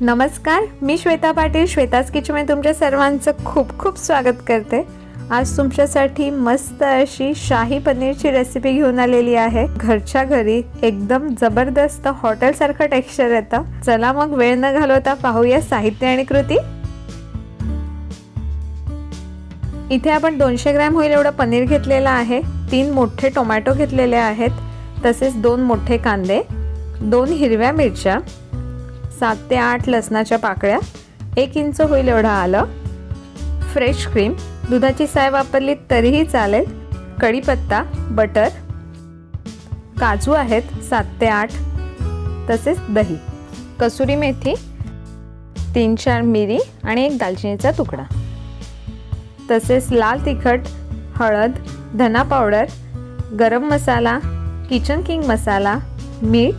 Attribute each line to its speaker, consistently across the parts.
Speaker 1: नमस्कार मी श्वेता पाटील. श्वेताच किचनमध्ये तुमच्या सर्वांचं खूप खूप स्वागत करते. आज तुमच्यासाठी मस्त अशी शाही पनीरची रेसिपी घेऊन आलेली आहे. घरच्या घरी एकदम जबरदस्त हॉटेलसारखं टेक्स्चर येतं. चला मग वेळ न घालवता पाहूया साहित्य आणि कृती. इथे आपण दोनशे ग्रॅम होईल एवढं पनीर घेतलेलं आहे. तीन मोठे टोमॅटो घेतलेले आहेत. तसेच दोन मोठे कांदे दोन हिरव्या मिरच्या सात ते आठ लसणाच्या पाकळ्या एक इंच होईल एवढं आलं. फ्रेश क्रीम दुधाची साय वापरली तरीही चालेल. कढीपत्ता बटर काजू आहेत सात ते आठ. तसेच दही कसुरी मेथी तीन चार मिरी आणि एक दालचिनीचा तुकडा. तसेच लाल तिखट हळद धना पावडर गरम मसाला किचन किंग मसाला मीठ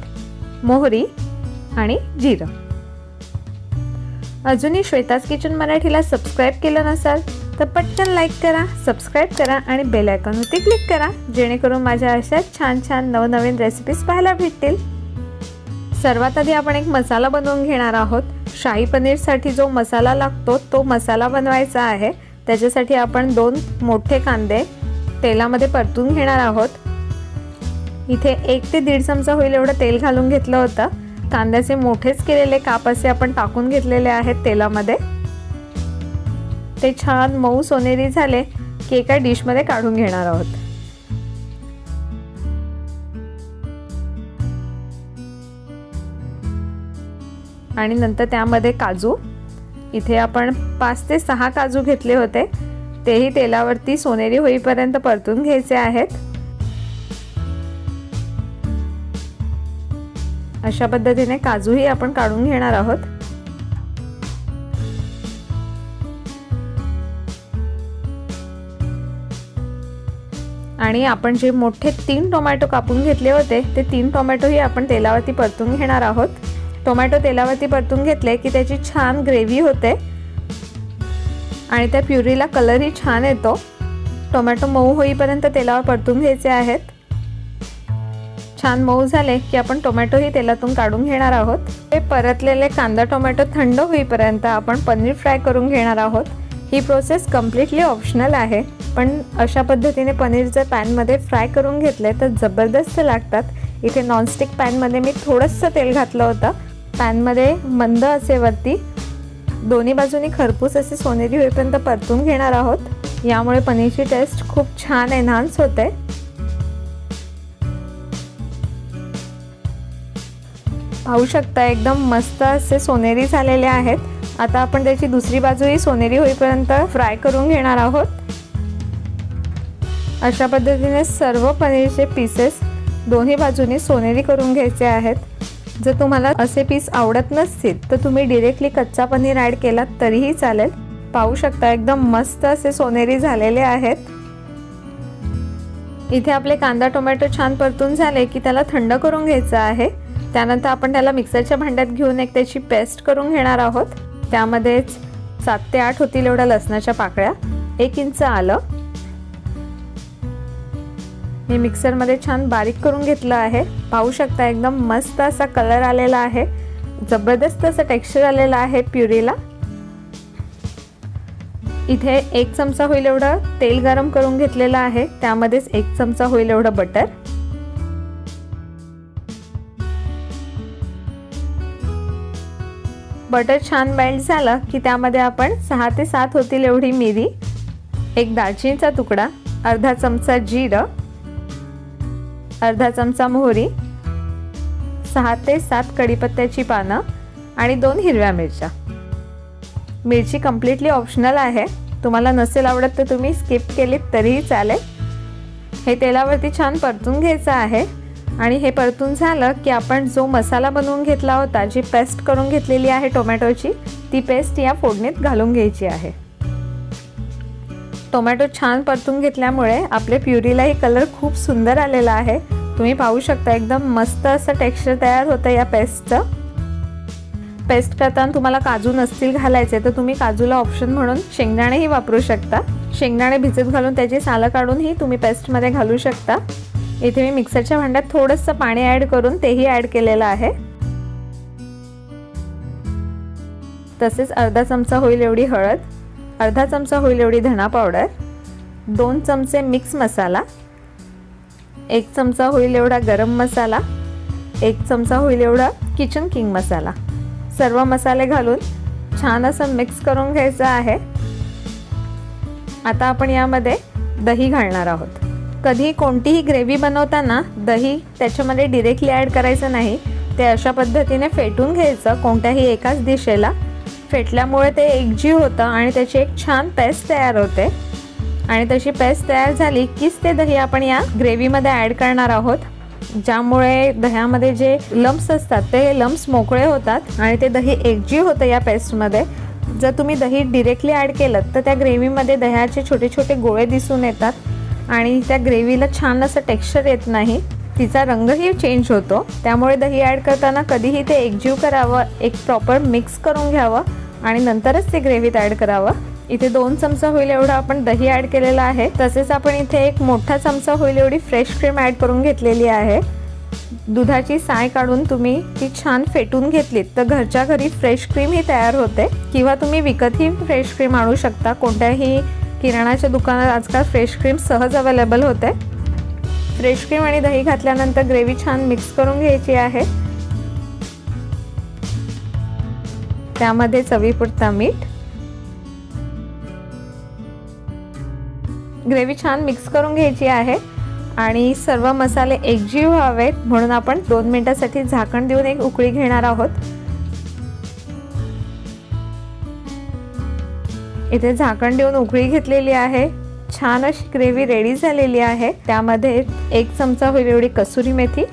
Speaker 1: मोहरी आणि जिरं. अजूनही श्वेताज किचन मराठीला सबस्क्राईब केलं नसाल तर पटकन लाईक करा सबस्क्राईब करा आणि बेल आयकॉनवरती क्लिक करा जेणेकरून माझ्या अशाच छान छान नवनवीन रेसिपीज पाहायला भेटतील. सर्वात आधी आपण एक मसाला बनवून घेणार आहोत. शाही पनीरसाठी जो मसाला लागतो तो मसाला बनवायचा आहे. त्याच्यासाठी आपण दोन मोठे कांदे तेलामध्ये परतून घेणार आहोत. इथे एक ते दीड चमचा होईल एवढं तेल घालून घेतलं होतं. कांद्याचे मोठेच केलेले काप असे आपण टाकून घेतलेले आहेत तेलामध्ये. ते छान मऊ सोनेरी झाले की एका डिशमध्ये काढून घेणार आहोत. आणि नंतर त्यामध्ये काजू. इथे आपण पाच ते सहा काजू घेतले होते. तेही तेलावरती सोनेरी होईपर्यंत परतून घ्यायचे आहेत. अशा पद्धतीने काजूही आपण काढून घेणार आहोत. आणि आपण जे मोठे तीन टोमॅटो कापून घेतले होते ते तीन टोमॅटोही आपण तेलावरती परतून घेणार आहोत. टोमॅटो तेलावरती परतून घेतले की त्याची छान ग्रेव्ही होते. आणि त्या प्युरीला कलरही छान येतो. टोमॅटो मऊ होईपर्यंत तेलावर परतून घ्यायचे आहेत. छान मऊ झाले की आपण टोमॅटोही तेलातून काढून घेणार आहोत. हे परतलेले कांदा टोमॅटो थंड होईपर्यंत आपण पनीर फ्राय करून घेणार आहोत. ही प्रोसेस कम्प्लिटली ऑप्शनल आहे पण अशा पद्धतीने पनीर जर पॅनमध्ये फ्राय करून घेतले तर जबरदस्त लागतात. इथे नॉनस्टिक पॅनमध्ये मी थोडंसं तेल घातलं होतं. पॅनमध्ये मंद असे वरती दोन्ही बाजूनी खरपूस असे सोनेरी होईपर्यंत परतून घेणार आहोत. यामुळे पनीरची टेस्ट खूप छान एन्हान्स होते. पाहू शकता एकदम मस्त असे सोनेरी झालेले आहेत. आता आपण त्याची दुसरी बाजूही सोनेरी होईपर्यंत फ्राय करून घेणार आहोत. अशा पद्धतीने सर्व पनीरचे पीसेस दोन्ही बाजूनी सोनेरी करून घ्यायचे आहेत. जर तुम्हाला असे पीस आवडत नसतील तर तुम्ही डिरेक्टली कच्चा पनीर ॲड केलात तरीही चालेल. पाहू शकता एकदम मस्त असे सोनेरी झालेले आहेत. इथे आपले कांदा टोमॅटो छान परतून झाले की त्याला थंड करून घ्यायचं आहे. त्यानंतर आपण त्याला मिक्सरच्या भांड्यात घेऊन एक त्याची पेस्ट करून घेणार आहोत. त्यामध्येच सात ते आठ होतील एवढ्या लसणाच्या पाकळ्या. एक इंच आलं. मी मिक्सरमध्ये छान बारीक करून घेतलं आहे. पाहू शकता एकदम मस्त असा कलर आलेला आहे. जबरदस्त असं टेक्स्चर आलेलं आहे प्युरीला. इथे एक चमचा होईल एवढं तेल गरम करून घेतलेलं आहे. त्यामध्येच एक चमचा होईल एवढं बटर. बटर छान मेल्ट झालं की त्यामध्ये आपण सहा ते सात होतील एवढी मिरी एक दालचिनीचा तुकडा अर्धा चमचा जिरं अर्धा चमचा मोहरी सहा ते सात कढीपत्त्याची पानं आणि दोन हिरव्या मिरच्या. मिरची कम्प्लिटली ऑप्शनल आहे. तुम्हाला नसेल आवडत तर तुम्ही स्किप केलीत तरीही चालेल. हे तेलावरती छान परतून घ्यायचं आहे. आणि हे परतून झालं की आपण जो मसाला बनवून घेतला होता जी पेस्ट करून घेतलेली आहे टोमॅटोची ती पेस्ट या फोडणीत घालून घ्यायची आहे. टोमॅटो छान परतून घेतल्यामुळे आपल्या प्युरीलाही कलर खूप सुंदर आलेला आहे. तुम्ही पाहू शकता एकदम मस्त असं टेक्स्चर तयार होतं या पेस्टचं. पेस्ट करताना तुम्हाला काजू नसतील घालायचे तर तुम्ही काजूला ऑप्शन म्हणून शेंगदाणेही वापरू शकता. शेंगदाणे भिजत घालून त्याची सालं काढूनही तुम्ही पेस्टमध्ये घालू शकता. इथे मी मिक्सरच्या भांड्यात थोडंसं पाणी ॲड करून तेही ॲड केलेलं आहे. तसेच अर्धा चमचा होईल एवढी हळद अर्धा चमचा होईल एवढी धणा पावडर दोन चमचे मिक्स मसाला एक चमचा होईल एवढा गरम मसाला एक चमचा होईल एवढा किचन किंग मसाला. सर्व मसाले घालून छान असं मिक्स करून घ्यायचं आहे. आता आपण यामध्ये दही घालणार आहोत. कधी कोणतीही ग्रेव्ही बनवताना दही त्याच्यामध्ये डिरेक्टली ॲड करायचं नाही. ते अशा पद्धतीने फेटून घ्यायचं कोणत्याही एकाच दिशेला. फेटल्यामुळे ते एकजीव होतं आणि त्याची एक छान पेस्ट तयार होते. आणि तशी पेस्ट तयार झाली कीच ते दही आपण या ग्रेव्हीमध्ये ॲड करणार आहोत. ज्यामुळे दह्यामध्ये जे लम्स असतात ते लम्स मोकळे होतात आणि ते दही एकजीव होतं या पेस्टमध्ये. जर तुम्ही दही डिरेक्टली ॲड केलं तर त्या ग्रेव्हीमध्ये दह्याचे छोटे छोटे गोळे दिसून येतात. आणि त्या ग्रेव्हीला छान असं टेक्स्चर येत नाही. तिचा रंगही चेंज होतो. त्यामुळे दही ॲड करताना कधीही ते एकजीव करावं एक प्रॉपर मिक्स करून घ्यावं आणि नंतरच ते ग्रेव्हीत ॲड करावं. इथे दोन चमचा होईल एवढा आपण दही ॲड केलेला आहे. तसेच आपण इथे एक मोठा चमचा होईल एवढी फ्रेश क्रीम ॲड करून घेतलेली आहे. दुधाची साय काढून तुम्ही ती छान फेटून घेतलीत तर घरच्या घरी फ्रेश क्रीम ही तयार होते. किंवा तुम्ही विकतही फ्रेश क्रीम आणू शकता. कोणत्याही किराणाच्या दुकानात आजकाल फ्रेश क्रीम सहज अवेलेबल होते. फ्रेश क्रीम आणि दही घातल्यानंतर ग्रेव्ही छान मिक्स करून घ्यायची आहे. त्यामध्ये चवीपुरता मीठ. ग्रेव्ही छान मिक्स करून घ्यायची आहे. आणि सर्व मसाले एकजीव व्हावेत म्हणून आपण दोन मिनिटासाठी झाकण देऊन एक उकळी घेणार आहोत. इथे झाकण देऊन उकळी घेतलेली आहे. छान अशी ग्रेव्ही रेडी झालेली आहे. त्यामध्ये एक चमचा होईल एवढी कसुरी मेथी.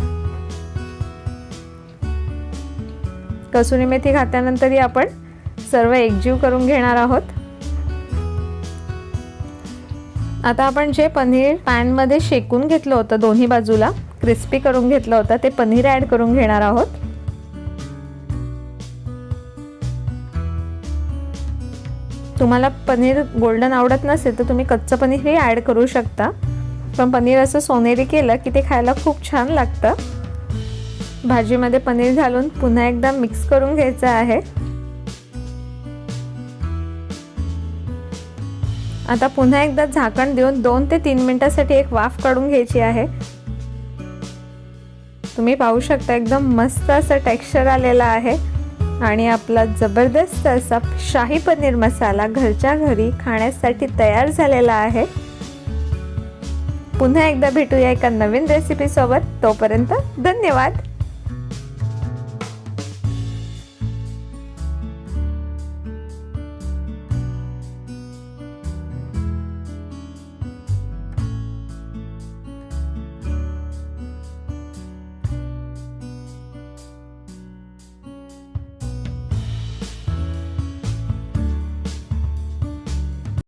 Speaker 1: कसुरी मेथी घातल्यानंतरही आपण सर्व एकजीव करून घेणार आहोत. आता आपण जे पनीर पॅनमध्ये शेकून घेतलं होतं दोन्ही बाजूला क्रिस्पी करून घेतलं होतं ते पनीर ॲड करून घेणार आहोत. तुम्हाला पनीर गोल्डन आवडत नसेल तर तुम्ही कच्चं पनीरही ॲड करू शकता. पण पनीर असं सोनेरी केलं की ते खायला खूप छान लागतं. भाजीमध्ये पनीर घालून पुन्हा एकदा मिक्स करून घ्यायचं आहे. आता पुन्हा एकदा झाकण देऊन दोन ते तीन मिनिटासाठी एक वाफ काढून घ्यायची आहे. तुम्ही पाहू शकता एकदम मस्त असं टेक्स्चर आलेलं आहे. आणि आपला जबरदस्त असा शाही पनीर मसाला घरच्या घरी खाण्यासाठी तयार झालेला आहे. पुन्हा एकदा भेटूया एका नवीन रेसिपीसोबत तोपर्यंत धन्यवाद.